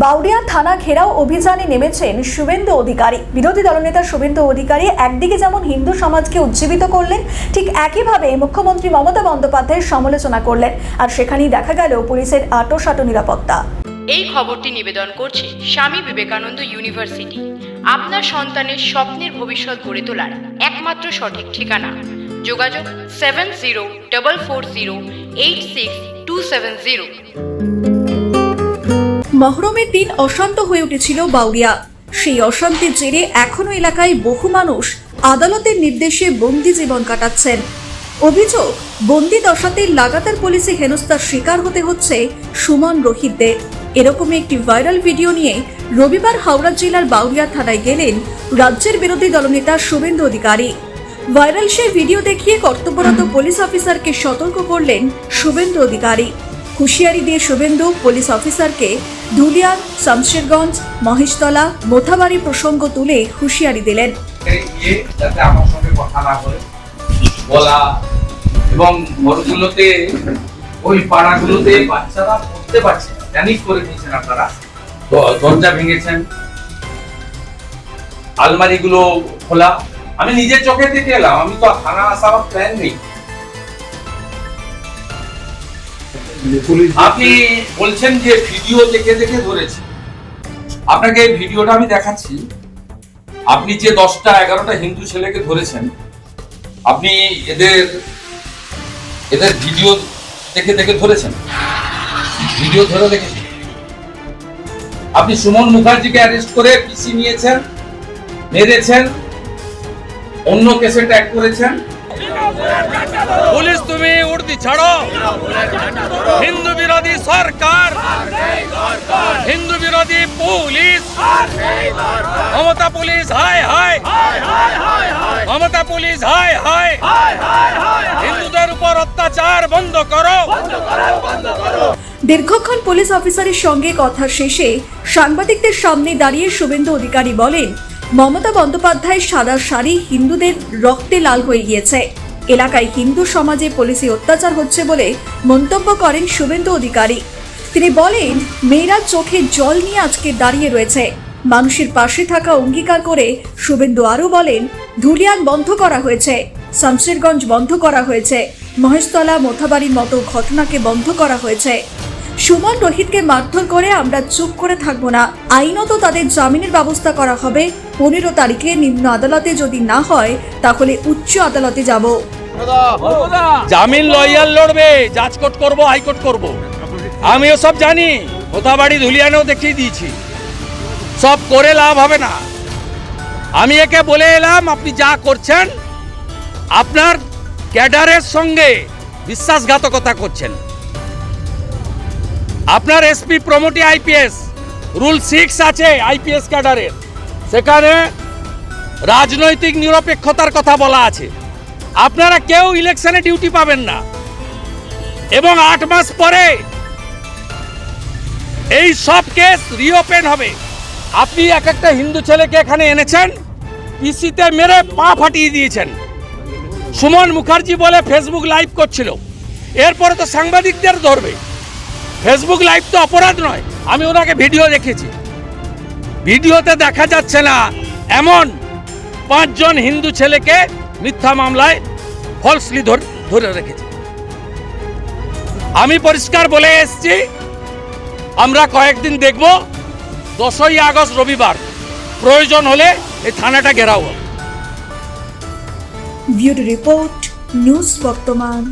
বাউরিয়া থানা ঘেরাও অভিযানে নেমেছেন শুভেন্দু অধিকারী। বিরোধী দলনেতা শুভেন্দু অধিকারী একদিকে যেমন হিন্দু সমাজকে উজ্জীবিত করলেন, ঠিক একইভাবে মুখ্যমন্ত্রী মমতা বন্দ্যোপাধ্যায়ের সমালোচনা করলেন। আর সেখানেই দেখা গেল পুলিশের আটোসাটো নিরাপত্তা। এই খবরটি নিবেদন করছে স্বামী বিবেকানন্দ ইউনিভার্সিটি। আপনার সন্তানের স্বপ্নের ভবিষ্যৎ গড়ে তোলার একমাত্র সঠিক ঠিকানা। যোগাযোগ seven zero double four zero eight six two seven zero. মহরমের দিন অশান্ত হয়ে উঠেছিল বাউরিয়া। সেই অশান্তির জেরে এখনও এলাকায় বহু মানুষ আদালতের নির্দেশে বন্দি জীবন কাটাচ্ছেন। অভিযোগ, বন্দি দশাতে লাগাতার পুলিশে হেনস্থার শিকার হতে হচ্ছে সুমন রোহিতদের। এরকমই একটি ভাইরাল ভিডিও নিয়ে রবিবার হাওড়া জেলার বাউরিয়া থানায় গেলেন রাজ্যের বিরোধী দলনেতা শুভেন্দু অধিকারী। ভাইরাল সেই ভিডিও দেখিয়ে কর্তব্যরত পুলিশ অফিসারকে সতর্ক করলেন শুভেন্দু অধিকারী। হুঁশিয়ারি দিয়ে শুভেন্দু পুলিশ অফিসারকে ধুলিয়ান শামশেরগঞ্জ, মহেশতলা, মোথাবাড়ি প্রসঙ্গ তুলে হুঁশিয়ারি দিলেন। যাতে আমার সঙ্গে কথা না বলে এবং ঘরগুলোতে, ওই পাড়াগুলোতে বাচ্চারা পড়তে পারছে না করে দিয়েছেন আপনারা। দরজা ভেঙেছেন, আলমারিগুলো খোলা। আমি নিজের চোখে দেখে এলাম, আমি তো থানা আসা প্ল্যান নেই। আপনি বলছেন যে ভিডিও দেখে দেখে ধরেছি। আপনাকে ভিডিওটা আমি দেখাচ্ছি। আপনি যে দশটা, এগারোটা হিন্দু ছেলেকে ধরেছেন, আপনি এদের এদের ভিডিও দেখে দেখে ধরেছেন? ভিডিও ধরে দেখেছেন? আপনি সুমন মুখার্জিকে অ্যারেস্ট করে পিসি নিয়েছেন, মেরেছেন, অন্য কেসে ট্যাগ করেছেন? পুলিশ তুমি উর্দি ছাড়ো। হিন্দু বিরোধী সরকার, হিন্দু বিরোধী পুলিশ, মমতা পুলিশ, হায় হায়, মমতা পুলিশ, হায় হায়, হিন্দুদের উপর অত্যাচার বন্ধ করো। দীর্ঘক্ষণ পুলিশ অফিসারের সঙ্গে কথা শেষে সাংবাদিকদের সামনে দাঁড়িয়ে শুভেন্দু অধিকারী বলেন, মমতা বন্দ্যোপাধ্যায় সাদা শাড়ি হিন্দুদের রক্তে লাল হয়ে গিয়েছে। এলাকায় হিন্দু সমাজে পুলিশি অত্যাচার হচ্ছে বলে মন্তব্য করেন শুভেন্দু অধিকারী। তিনি বলেন, মেয়েরা চোখে জল নিয়ে আজকে দাঁড়িয়ে রয়েছে। মানুষের পাশে থাকা অঙ্গীকার করে শুভেন্দু আরও বলেন, ধুলিয়ান বন্ধ করা হয়েছে, শামশেরগঞ্জ বন্ধ করা হয়েছে, মহেশতলা, মোথাবাড়ির মতো ঘটনাকে বন্ধ করা হয়েছে। সুমন রোহিতকে মারধর করে আমরা চুপ করে থাকব না। আইনত তাদের জামিনের ব্যবস্থা করা হবে। পনেরো তারিখে নিম্ন আদালতে যদি না হয়, তাহলে উচ্চ আদালতে যাব। জামিন লয়াল লড়বে জাজকোর্ট করব, হাইকোর্ট করব। আমি সব জানি, কোথাবাড়ি ধুলিয়ানেও দেখিয়ে দিয়েছি। সব করে লাভ হবে না। আমি একে বলে এলাম, আপনি যা করছেন, আপনার ক্যাডারের সঙ্গে বিশ্বাসঘাতকতা করছেন। আপনার SP promotee IPS rule six আছে আইপিএস ক্যাডারের। সেখানে রাজনৈতিক নিরপেক্ষতার কথা বলা আছে। আপনারা কেউ ইলেকশনে ডিউটি পাবেন না। এবং আট মাস পরে এই সব কেস রিওপেন হবে। আপনি এক একটা হিন্দু ছেলেকে এখানে এনেছেন, পিসিতে মেরে পা ফাটিয়ে দিয়েছেন। সুমন মুখার্জি বলে ফেসবুক লাইভ করছিল। এরপরে তো সাংবাদিকদের ধরবে। ফেসবুক লাইভ তো অপরাধ নয়, আমি ওনাকে ভিডিও দেখেছি। ভিডিওতে দেখা যাচ্ছে না, এমন পাঁচজন হিন্দু ছেলেকে মিথ্যা মামলায় ফলসলি ধরে রেখেছে। আমি পরিষ্কার বলে এসছি, আমরা কয়েকদিন দেখব, দশই আগস্ট রবিবার, প্রয়োজন হলে এই থানাটা ঘেরাও হবে। রিপোর্ট নিউজ বর্তমান